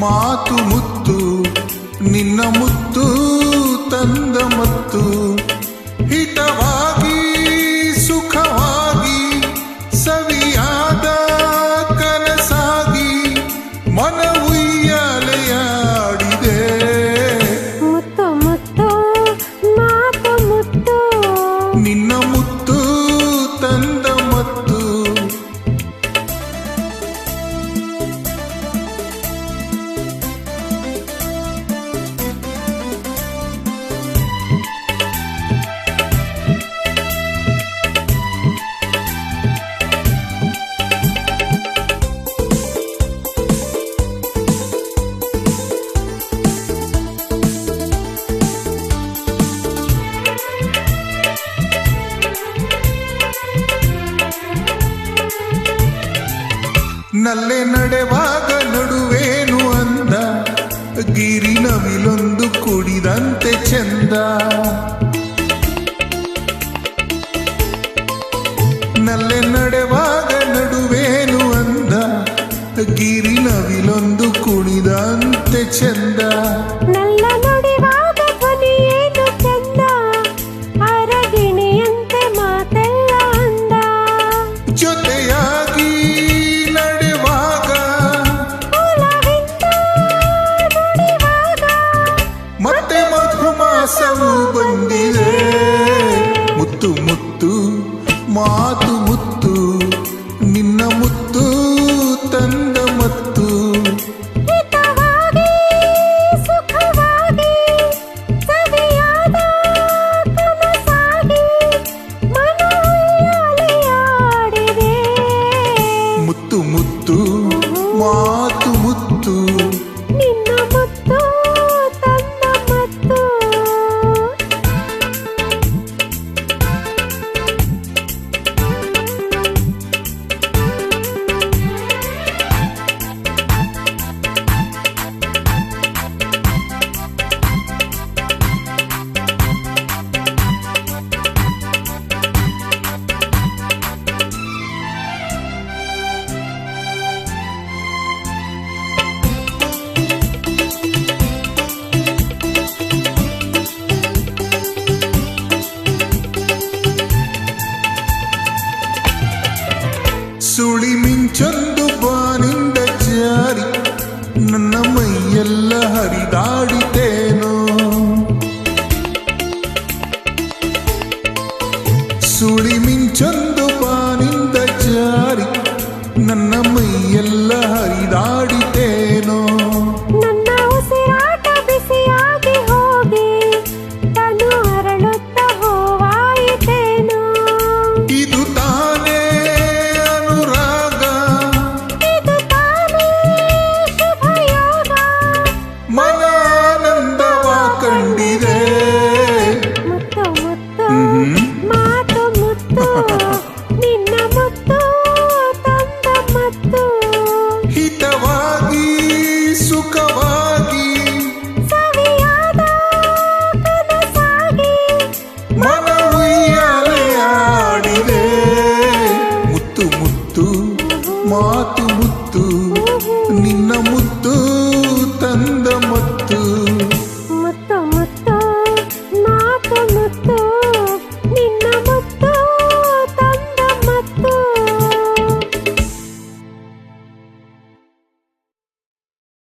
ಮಾತು ಮುತ್ತು ನಿನ್ನ ಮುತ್ತು ತಂದ ಮತ್ತು ಹಿತವ ನಲ್ಲೆ ನಡೆವಾಗ ನಡುವೇನು ಅಂದ? ಗಿರಿ ನವಿಲೊಂದು ಕುಡಿದಂತೆ ಚಂದ. ನಲ್ಲೆ ನಡೆವಾಗ ನಡುವೇನು ಅಂದ? ಗಿರಿ ನವಿಲೊಂದು ಕುಣಿದಂತೆ ಚಂದ. ಚಂದು ಬಾನಿಂದ ಜಾರಿ ನನ್ನ ಮೈಯೆಲ್ಲ ಹರಿದಾಡಿತೇನೋ. ಸುಳಿಮ మాతు ముత్తు నిన్న ముత్తు